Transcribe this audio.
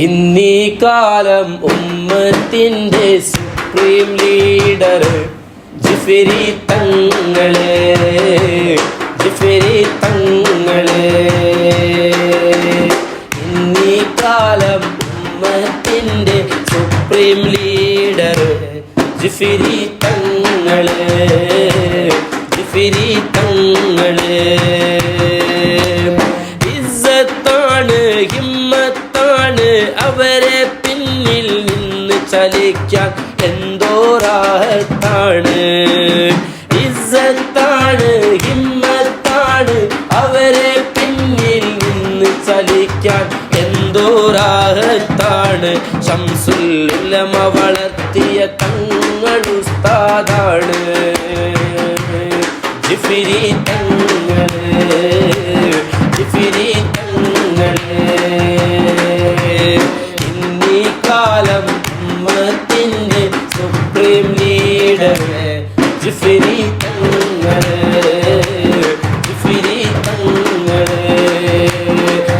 ഇന്നീ കാലം ഉമ്മത്തിന്റെ സുപ്രീം ലീഡർ ജിഫിരി തങ്ങളെ ജിഫിരി തങ്ങളെ. ഇന്നീ കാലം ഉമ്മത്തിന്റെ സുപ്രീം ലീഡർ ജിഫിരി തങ്ങളെ ജിഫിരി തങ്ങളെ. അവരെ പിന്നിൽ നിന്ന് ചലിക്കാൻ എന്തോറാഹത്താണ് ഇസ്സത്താണ് ഹിമ്മത്താണ് അവരെ പിന്നിൽ നിന്ന് ചലിക്കാൻ എന്തോറാഹത്താണ് ശംസുല്ലമ വളർത്തിയ തങ്ങളുസ്താദാണ് ജിഫിരി തങ്ങളെ കാലം ഉമ്മത്തിന്റെ സുപ്രീം ലീഡർ ജിഫിരി